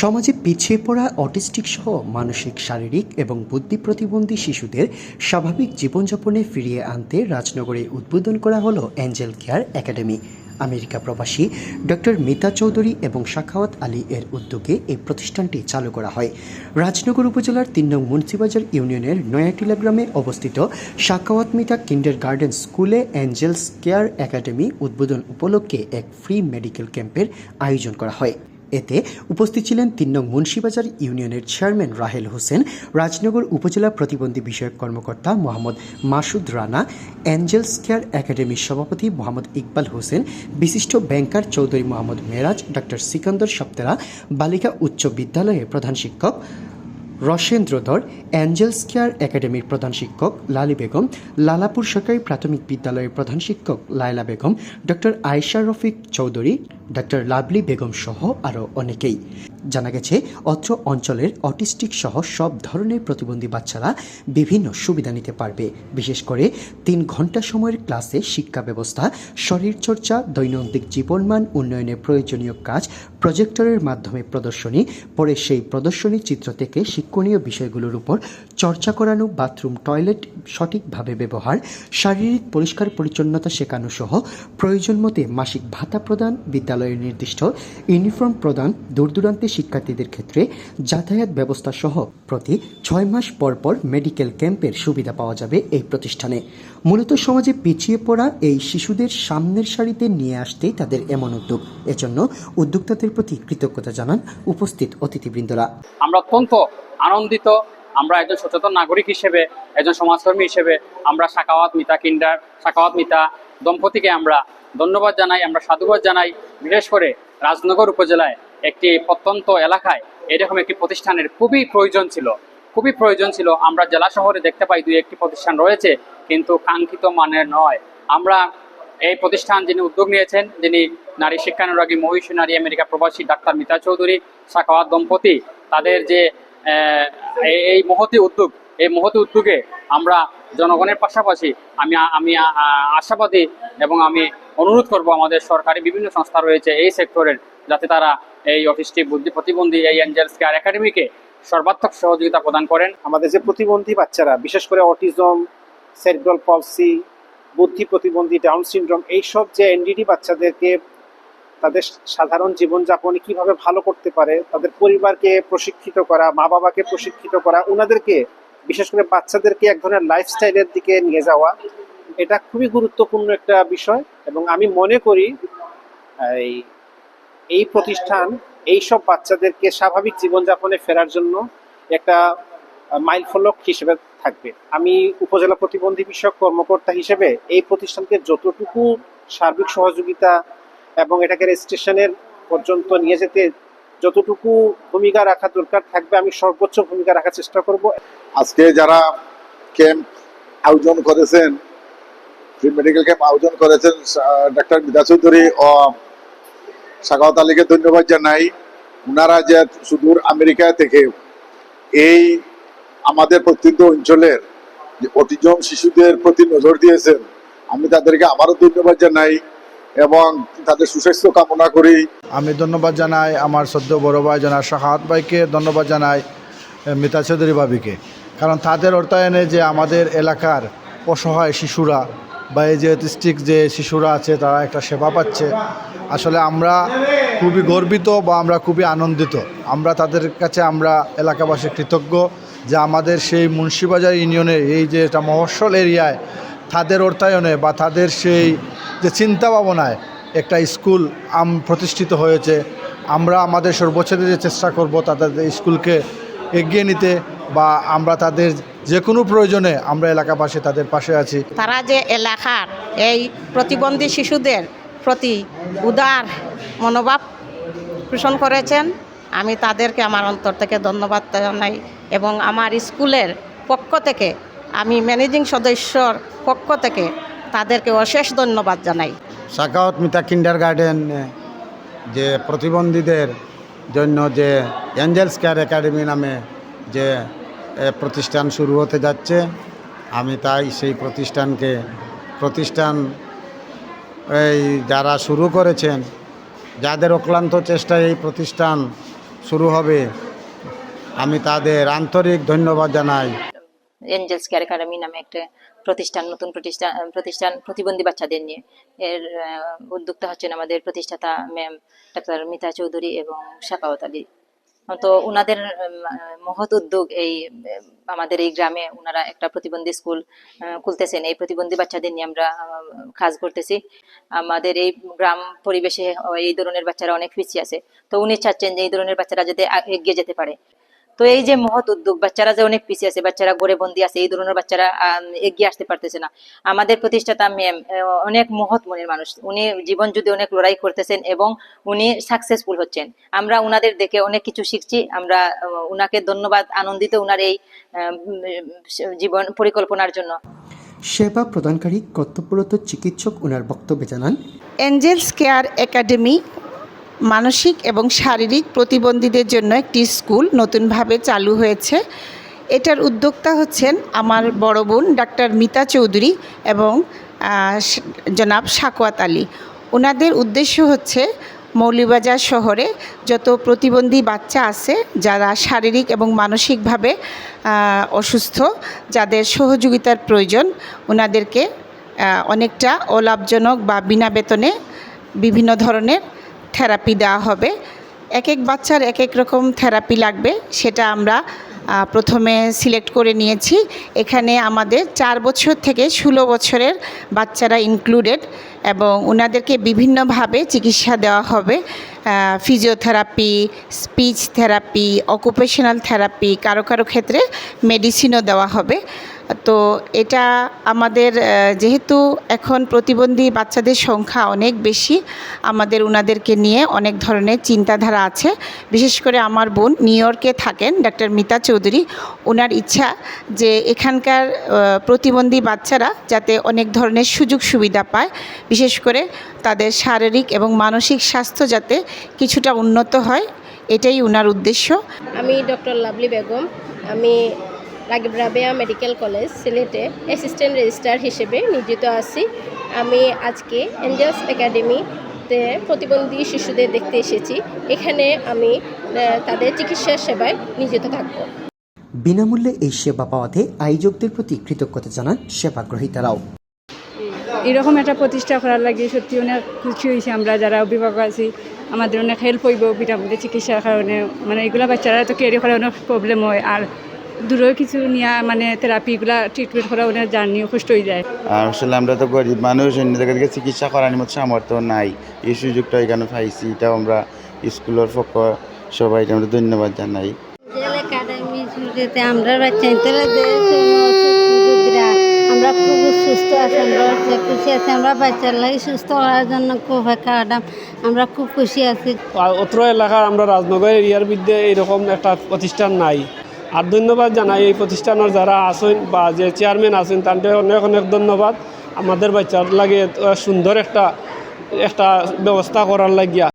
সমাজে পিছিয়ে পড়া অটিস্টিক সহ মানসিক, শারীরিক এবং বুদ্ধি প্রতিবন্ধী শিশুদের স্বাভাবিক জীবনযাপনে ফিরিয়ে আনতে রাজনগরে উদ্বোধন করা হলো অ্যাঞ্জেল কেয়ার একাডেমি। আমেরিকা প্রবাসী ডক্টর মিতা চৌধুরী এবং শাখাওয়াত আলী এর উদ্যোগে এই প্রতিষ্ঠানটি চালু করা হয়। রাজনগর উপজেলার তিন নং মুন্সিবাজার ইউনিয়নের নয়াটিলা গ্রামে অবস্থিত শাখাওয়াত মিতা কিন্ডার গার্ডেন স্কুলে অ্যাঞ্জেলস কেয়ার একাডেমি উদ্বোধন উপলক্ষে এক ফ্রি মেডিকেল ক্যাম্পের আয়োজন করা হয়। এতে উপস্থিত ছিলেন তিন নং মুন্সিবাজার ইউনিয়নের চেয়ারম্যান রাহেল হোসেন, রাজনগর উপজেলা প্রতিবন্ধী বিষয়ক কর্মকর্তা মোহাম্মদ মাসুদ রানা, অ্যাঞ্জেলস কেয়ার একাডেমির সভাপতি মোহাম্মদ ইকবাল হোসেন, বিশিষ্ট ব্যাংকার চৌধুরী মোহাম্মদ মেরাজ ডক্টর সিকন্দর সপ্তেরা, বালিকা উচ্চ বিদ্যালয়ের প্রধান শিক্ষক রসেন্দ্রধর অ্যাঞ্জেলস কেয়ার একাডেমির প্রধান শিক্ষক লালি বেগম, লালাপুর সরকারি প্রাথমিক বিদ্যালয়ের প্রধান শিক্ষক লায়লা বেগম, ডক্টর আয়েশা রফিক চৌধুরী, ডক্টর লাভলি বেগম সহ আরও অনেকেই। জানা গেছে, অত্র অঞ্চলের অটিস্টিক সহ সব ধরনের প্রতিবন্ধী বাচ্চারা বিভিন্ন সুবিধা নিতে পারবে। বিশেষ করে, তিন ঘণ্টা সময়ের ক্লাসে শিক্ষা ব্যবস্থা শরীরচর্চা দৈনন্দিন জীবনমান উন্নয়নে প্রয়োজনীয় কাজ, প্রজেক্টরের মাধ্যমে প্রদর্শনী, পরে সেই প্রদর্শনী চিত্র থেকে শিক্ষণীয় বিষয়গুলোর উপর চর্চা করানো, বাথরুম, টয়লেট সঠিকভাবে ব্যবহার, শারীরিক পরিষ্কার পরিচ্ছন্নতা শেখানো সহ প্রয়োজন মতে মাসিক ভাতা প্রদান, বিদ্যালয়ের নির্দিষ্ট ইউনিফর্ম প্রদান, দূরদূরান্তে শিক্ষার্থীদের ক্ষেত্রে যাতায়াত ব্যবস্থা সহ প্রতি ছয় মাস পর পর মেডিকেল ক্যাম্পের সুবিধা পাওয়া যাবে এই প্রতিষ্ঠানে। মূলত সমাজে পিছিয়ে পড়া এই শিশুদের সামনের সারিতে নিয়ে আসতেই তাদের এমন উদ্যোগ। এজন্য উদ্যোক্তাদের প্রতি কৃতজ্ঞতা জানান উপস্থিত অতিথিবৃন্দরা। আমরা অত্যন্ত আনন্দিত, আমরা একজন সচেতন নাগরিক হিসেবে, একজন সমাজকর্মী হিসেবে আমরা সাকাওয়াত মিতা কিন্ডার, সাকাওয়াত মিতা দম্পতিকে আমরা ধন্যবাদ জানাই, আমরা সাধুবাদ জানাই, বিশেষ করে রাজনগর উপজেলায়। একটি প্রত্যন্ত এলাকায় এরকম একটি প্রতিষ্ঠানের খুবই প্রয়োজন ছিল। খুবই প্রয়োজন ছিল। আমরা জেলা শহরে দেখতে পাই দুই একটি প্রতিষ্ঠান রয়েছে, কিন্তু কাঙ্ক্ষিত মানের নয়। আমরা এই প্রতিষ্ঠান যিনি উদ্যোগ নিয়েছেন, যিনি নারী শিক্ষানুরাগী মহিষী নারী আমেরিকা প্রবাসী ডাক্তার মিতা চৌধুরী সাকাওয়াত দম্পতি, তাদের যে এই- মহতি উদ্যোগ, এই মহতি উদ্যোগে আমরা জনগণের পাশাপাশি আমি আমি আশাবাদী এবং আমি অনুরোধ করব আমাদের সরকারি বিভিন্ন সংস্থা রয়েছে এই সেক্টরের যাতে তারা এই অটিস্টিক বুদ্ধি, প্রতিবন্ধী এই অ্যাঞ্জেলস কেয়ার একাডেমিকে সর্বাত্মক সহযোগিতা প্রদান করেন। আমাদের যে প্রতিবন্ধী বাচ্চারা, বিশেষ করে অটিজম, সেরিব্রাল পলসি, বুদ্ধি প্রতিবন্ধী, ডাউন সিনড্রোম, এইসব যে এনডিডি বাচ্চাদেরকে তাদের সাধারণ জীবনযাপনে কীভাবে ভালো করতে পারে, তাদের পরিবারকে প্রশিক্ষিত করা মা বাবাকে প্রশিক্ষিত করা ওনাদেরকে বিশেষ করে বাচ্চাদেরকে এক ধরনের লাইফস্টাইলের দিকে নিয়ে যাওয়া, এটা খুবই গুরুত্বপূর্ণ একটা বিষয় এবং আমি মনে করি, এই এই প্রতিষ্ঠান এইসব বাচ্চাদেরকে স্বাভাবিক জীবনযাপনে ফেরার জন্য একটা মাইল ফলক হিসেবে থাকবে। আমি উপজেলা প্রতিবন্ধী বিষয়ক কর্মকর্তা হিসেবে এই প্রতিষ্ঠানকে যতটুকু সার্বিক সহযোগিতা এবং এটাকে রেজিস্ট্রেশনের পর্যন্ত নিয়ে যেতে যতটুকু ভূমিকা রাখা দরকার থাকবে, আমি সর্বোচ্চ ভূমিকা রাখার চেষ্টা করব। আজকে যারা ক্যাম্প আয়োজন করেছেন মেডিকেল ক্যাম্প আয়োজন করেছেন ডাক্তার মিতা চৌধুরী ও সাগাওয়াত আলীকে ধন্যবাদ জানাই। ওনারা যে সুদূর আমেরিকা থেকে এই আমাদের প্রত্যন্ত অঞ্চলের যে অটিজম শিশুদের প্রতি নজর দিয়েছেন, আমি তাদেরকে আবারও ধন্যবাদ জানাই এবং তাদের সুস্বাস্থ্য কামনা করি। আমি ধন্যবাদ জানাই আমার সদ্য বড় ভাই জানার শাহাত ভাইকে, ধন্যবাদ জানাই মিতা চৌধুরী ভাবিকে। কারণ তাদের অর্থায়নে যে আমাদের এলাকার অসহায় শিশুরা বা এই যে অটিস্টিক যে শিশুরা আছে, তারা একটা সেবা পাচ্ছে। আসলে আমরা খুবই গর্বিত বা আমরা খুবই আনন্দিত। আমরা তাদের কাছে আমরা এলাকাবাসী কৃতজ্ঞ যে আমাদের সেই মুন্সিবাজার ইউনিয়নের এই যে এটা মহস্বল এরিয়ায় তাদের অর্থায়নে বা তাদের সেই যে চিন্তা ভাবনায় একটা স্কুল আম প্রতিষ্ঠিত হয়েছে। আমরা আমাদের সর্বোচ্চ যে চেষ্টা করব তাদের স্কুলকে এগিয়ে নিতে বা আমরা তাদের যে কোনো প্রয়োজনে আমরা এলাকাবাসী তাদের পাশে আছি। তারা যে এলাকার এই প্রতিবন্ধী শিশুদের প্রতি উদার মনোভাব পোষণ করেছেন আমি তাদেরকে আমার অন্তর থেকে ধন্যবাদ জানাই এবং আমার স্কুলের পক্ষ থেকে আমি ম্যানেজিং সদস্যর পক্ষ থেকে তাদেরকে অশেষ ধন্যবাদ জানাই। সাকাওয়াত মিতা কিন্ডার গার্ডেন যে প্রতিবন্ধীদের জন্য যে অ্যাঞ্জেলস কেয়ার একাডেমি নামে যে প্রতিষ্ঠান শুরু হতে যাচ্ছে। আমি তাই সেই প্রতিষ্ঠানকে, প্রতিষ্ঠান এই যারা শুরু করেছেন, যাদের অক্লান্ত চেষ্টায় এই প্রতিষ্ঠান শুরু হবে, আমি তাদের আন্তরিক ধন্যবাদ জানাই। এঞ্জেলস কেয়ার একাডেমি নামে একটা প্রতিষ্ঠান, নতুন প্রতিষ্ঠান প্রতিষ্ঠান, প্রতিবন্ধী বাচ্চাদের নিয়ে। এর উদ্যোক্তা হচ্ছেন আমাদের প্রতিষ্ঠাতা ম্যাম ডাক্তার মিতা চৌধুরী এবং শাকাওয়াত আলী। তো ওনাদের মহৎ উদ্যোগ এই, আমাদের এই গ্রামে ওনারা একটা প্রতিবন্ধী স্কুল খুলতেছেন। এই প্রতিবন্ধী বাচ্চাদের নিয়ে আমরা কাজ করতেছি। আমাদের এই গ্রাম পরিবেশে এই ধরনের বাচ্চারা অনেক পিছিয়ে আছে। তো উনি চাচ্ছেন যে এই ধরনের বাচ্চারা যাতে এগিয়ে যেতে পারে। তো এই যে মহৎ উদ্যোগ বাচ্চারা যে অনেক পিছিয়ে আছে বাচ্চারা গড়ে বন্দি আছে এই ধরনের বাচ্চারা এগিয়ে আসতে পারতেছে না। আমাদের প্রতিষ্ঠাতা ম্যাম অনেক মহৎ মনের মানুষ। উনি জীবন যদি অনেক লড়াই করতেছেন এবং উনি সাকসেসফুল হচ্ছেন। আমরা উনাদের দেখে অনেক কিছু শিখছি। আমরা উনাকে ধন্যবাদ আনন্দিত উনার এই জীবন পরিকল্পনার জন্য। সেবা প্রদানকারী কর্তব্যরত চিকিৎসক ওনার বক্তব্যে জানান এঞ্জেলস কেয়ার একাডেমি মানসিক এবং শারীরিক প্রতিবন্ধীদের জন্য একটি স্কুল নতুনভাবে চালু হয়েছে। এটার উদ্যোক্তা হচ্ছেন আমার বড় বোন ডাক্তার মিতা চৌধুরী এবং জনাব সাকওয়াত আলী। ওনাদের উদ্দেশ্য হচ্ছে মৌলিবাজার শহরে যত প্রতিবন্ধী বাচ্চা আছে, যারা শারীরিক এবং মানসিকভাবে অসুস্থ, যাদের সহযোগিতার প্রয়োজন ওনাদেরকে অনেকটা অলাভজনক বা বিনা বেতনে বিভিন্ন ধরনের থেরাপি দেওয়া হবে। এক এক বাচ্চার এক এক রকম থেরাপি লাগবে, সেটা আমরা প্রথমে সিলেক্ট করে নিয়েছি। এখানে আমাদের চার বছর থেকে ষোলো বছরের বাচ্চারা ইনক্লুডেড এবং ওনাদেরকে বিভিন্নভাবে চিকিৎসা দেওয়া হবে। Physiotherapy speech therapy occupational therapy কারও কারও ক্ষেত্রে মেডিসিনও দেওয়া হবে। তো এটা আমাদের যেহেতু এখন প্রতিবন্ধী বাচ্চাদের সংখ্যা অনেক বেশি, আমাদের ওনাদেরকে নিয়ে অনেক ধরনের চিন্তাধারা আছে। বিশেষ করে আমার বোন নিউ ইয়র্কে থাকেন, ডাক্তার মিতা চৌধুরী। ওনার ইচ্ছা যে এখানকার প্রতিবন্ধী বাচ্চারা যাতে অনেক ধরনের সুযোগ সুবিধা পায়। বিশেষ করে তাদের শারীরিক এবং মানসিক স্বাস্থ্য যাতে কিছুটা উন্নত হয়, এটাই ওনার উদ্দেশ্য। আমি ডক্টর লাভলি বেগম। আমি রাগিব রাবেয়া মেডিকেল কলেজ সিলেটে অ্যাসিস্ট্যান্ট রেজিস্ট্রার হিসেবে নিয়োজিত আছি। আমি আজকে এঞ্জেলস একাডেমিতে প্রতিবন্ধী শিশুদের দেখতে এসেছি। এখানে আমি তাদের চিকিৎসা সেবায় নিয়োজিত থাকব। বিনামূল্যে এই সেবা পাওয়াতে আয়োজকদের প্রতি কৃতজ্ঞতা জানান সেবাগ্রহীতারাও। এরকম একটা প্রতিষ্ঠা করার লাগে সত্যি অনেক খুশি হয়েছি আমরা যারা অভিভাবক আছি। আমাদের অনেক হেল্প হইব বিনামূল্যে চিকিৎসার কারণে। মানে এগুলা বাচ্চারা তো ক্যারি করা অনেক প্রবলেম হয়। আর দূরেও কিছু নিয়ে মানে থেরাপিগুলা ট্রিটমেন্ট করা অনেক জার্নি কষ্ট হয়ে যায়। আর আসলে আমরা তো গরিব মানুষ অন্য জায়গা থেকে চিকিৎসা করার মতো সামর্থ্য নাই। এই সুযোগটা এখানে পাইছি এটাও আমরা স্কুলের পক্ষ সবাইকে আমরা ধন্যবাদ জানাই। জেল আমরা বাচ্চাদের আমরা খুব সুস্থ আছি আমরা বাচ্চা খুশি আছি আমরা বাচ্চার লাগে সুস্থ করার জন্য খুব একাডাম আমরা খুব খুশি আছি। অত্র এলাকার আমরা রাজনগর এরিয়ার মধ্যে এরকম একটা প্রতিষ্ঠান নাই। আর ধন্যবাদ জানাই এই প্রতিষ্ঠানের যারা আছেন বা যে চেয়ারম্যান আছেন তাদের অনেক অনেক ধন্যবাদ। আমাদের বাচ্চার লাগে সুন্দর একটা একটা ব্যবস্থা করার লাগিয়া।